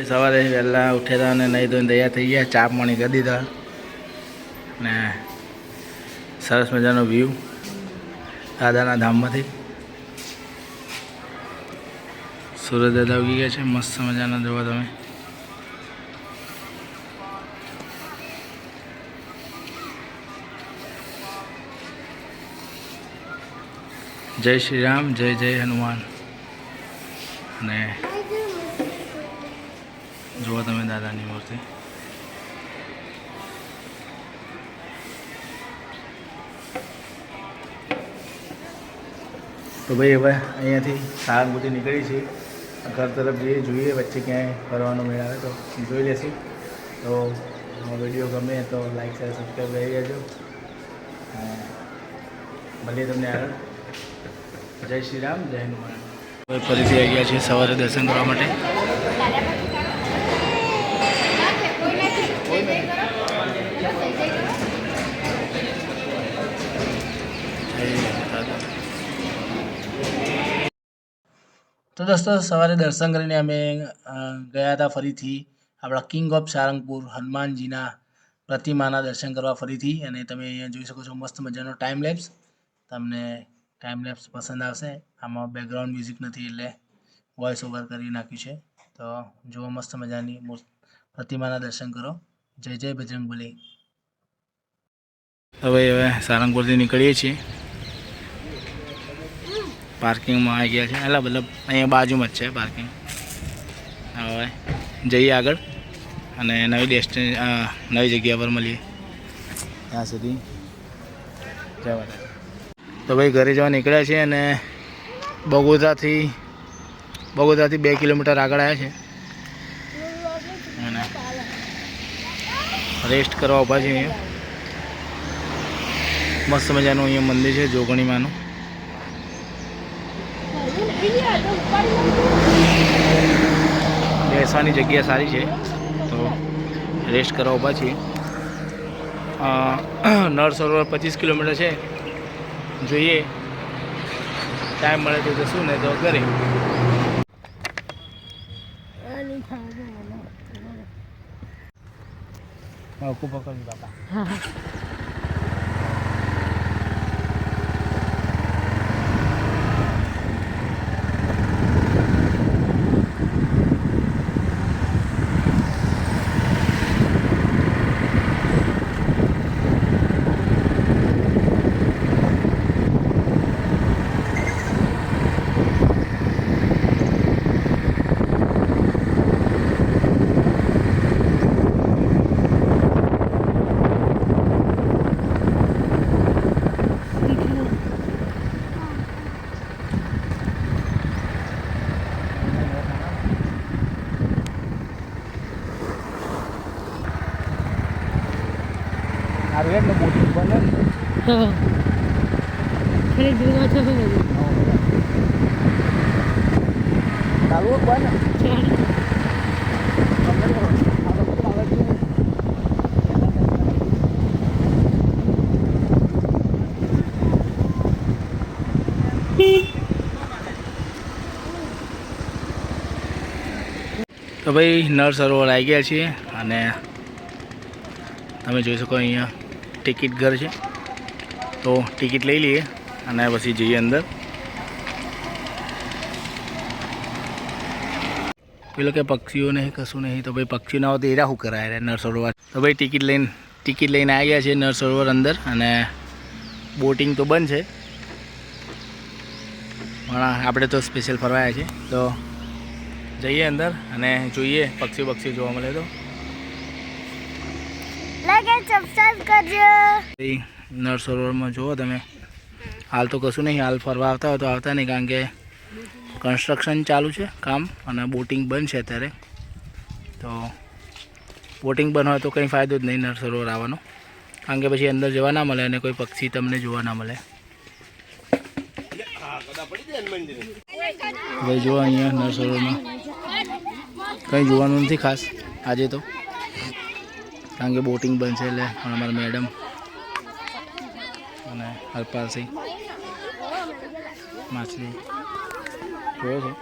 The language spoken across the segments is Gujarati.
સવારે વહેલા ઉઠેલા અને નહીં ધોઈને તૈયાર થઈ ગયા. ચા પાણી કરી દીધા ને સરસ મજાનો વ્યૂ દાદાના ધામમાંથી. સુરત દાદા ઉગી ગયા છે. મસ્ત મજાના જોવા તમે. જય શ્રી રામ, જય જય હનુમાન. અને જુઓ તમે દાદાની મૂર્તિ. તો ભાઈ હવે અહીંયાથી સારંગપુરથી નીકળી છે ઘર તરફ જઈએ, જોઈએ વચ્ચે ક્યાંય ફરવાનો મેળ આવે તો જોઈ લેશું. તો વીડિયો ગમે તો લાઈક શેર સબસ્ક્રાઈબ કરી દેજો. ભલે તમને આગળ. જય શ્રી રામ, જય હનુમાન. ફરીથી આવી ગયા છીએ સવારે દર્શન કરવા માટે. તો દોસ્તો, સવારે દર્શન કરીને અમે ગયા હતા ફરીથી. આપણા કિંગ ઓફ સારંગપુર હનુમાનજીના પ્રતિમાના દર્શન કરવા ફરીથી. અને તમે અહીંયા જોઈ શકો છો, મસ્ત મજાનો ટાઈમ લેપ્સ તમને ટાઈમ લેપ્સ પસંદ આવશે. આમાં બેકગ્રાઉન્ડ મ્યુઝિક નથી એટલે વોઇસ ઓવર કરી નાખ્યું છે. તો જુઓ મસ્ત મજાની પ્રતિમાના દર્શન કરો. જય જય બજરંગબલી હવે હવે સારંગપુરથી નીકળીએ છીએ. પાર્કિંગમાં આવી ગયા છે. એટલે મતલબ અહીંયા બાજુમાં જ છે પાર્કિંગ. હવે જઈએ આગળ અને નવી ડેસ્ટિને નવી જગ્યા પર મળીએ. ત્યાં સુધી માતા તો ભાઈ ઘરે જવા નીકળ્યા છે અને બગોદરાથી બગોદરાથી બે કિલોમીટર આગળ આવ્યા છે. અને રેસ્ટ કરવા ઊભા છે અહીંયા. મસ્ત મજાનું અહીંયા મંદિર છે, જોગણીમાનું. બેસવાની જગ્યા સારી છે. તો રેસ્ટ કરવા ઊભા છીએ. નળ સરોવર પચીસ કિલોમીટર છે. જોઈએ. ટાઈમ મળે તો જશું ને તો ઘરે. હા પકડી બાપા. સારું એટલે બોટિંગ બને ને ખાલી જૂનો છે બધું ચાલુ બને તો ભાઈ નળ સરોવર આવી ગયા છીએ અને તમે જોઈ શકો અહીંયા ટિકિટ ઘર છે. તો ટિકિટ લઈ લઈએ અને પછી જઈએ અંદર. પેલો કે પક્ષીઓ નહીં, કશું નહીં. તો ભાઈ પક્ષીઓ ના હોય તો એરા શું કરાય રે નર સરોવર. તો ભાઈ ટિકિટ લઈને ટિકિટ લઈને આવી ગયા છે નર સરોવર અંદર અને બોટિંગ તો બંધ છે. પણ આપણે તો સ્પેશિયલ ફરવાયા છીએ. તો જઈએ અંદર અને જોઈએ પક્ષી પક્ષીઓ જોવા મળે તો. સબસ્ક્રાઇબ કરજો. નળ સરોવરમાં જુઓ તમે. હાલ તો કશું નહીં, હાલ ફરવા આવતા હોય તો આવતા નહીં, કારણ કે કન્સ્ટ્રક્શન ચાલુ છે કામ અને બોટિંગ બંધ છે અત્યારે. તો બોટિંગ બંધ હોય તો કંઈ ફાયદો જ નહીં નળ સરોવર આવવાનો. કારણ કે પછી અંદર જવા ના મળે અને કોઈ પક્ષી તમને જોવા ના મળે. ભાઈ જુઓ અહીંયા નળ સરોવરમાં કંઈ જોવાનું નથી ખાસ આજે તો. કારણ કે બોટિંગ બંધ છે એટલે અમારા મેડમ અને હરપાલસિંહ માછલી જોયો છે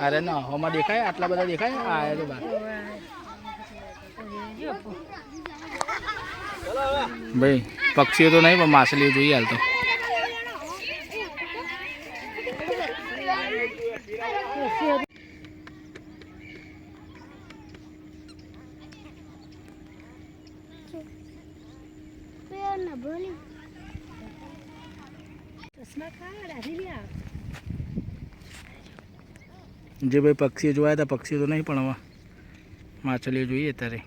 અરે ના હોમાં દેખાય આટલા બધા દેખાય આ આયા તો બાર ભાઈ પક્ષીઓ તો નહીં પણ માછલીઓ જોઈએ હાલ તો જે ભાઈ પક્ષીઓ જોયા હતા પક્ષીઓ તો નહીં પણ હવે માછલીઓ જોઈએ અત્યારે.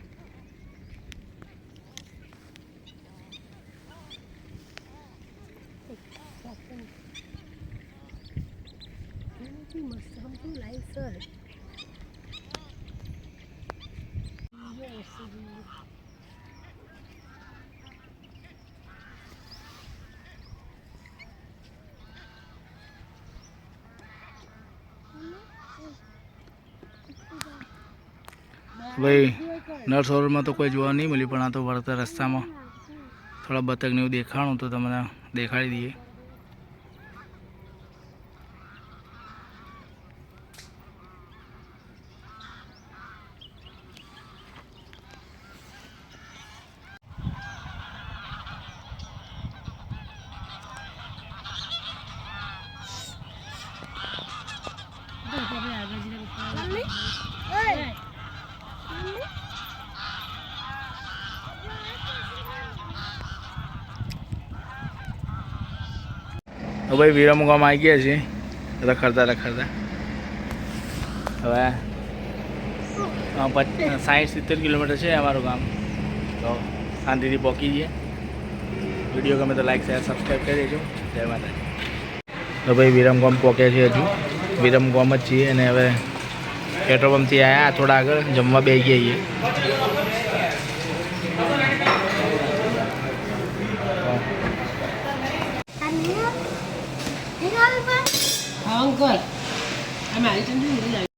ભાઈ નર્સ સરોવરમાં તો કોઈ જોવા નહીં મળ્યું, પણ આ તો વળતા રસ્તામાં થોડા બતકને એવું દેખાણું, તો તમને દેખાડી દઈએ. તો ભાઈ વિરમગામ આવી ગયા છીએ. રખડતા રખડતા. હવે સાઠ સિત્તેર કિલોમીટર છે અમારું ગામ. તો શાંતિથી પહોંચી જઈએ. વીડિયો ગમે તો લાઈક શેર સબસ્ક્રાઈબ કરી દેજો. જય માતાજી. તો ભાઈ વિરમગામ પહોંચ્યા છે હજુ. વિરમગામ જ છીએ અને હવે પેટ્રોલ પંપથી આવ્યા થોડા આગળ. જમવા બેસી ગયા છીએ. અંકલ અમે આવી ચંદ્ર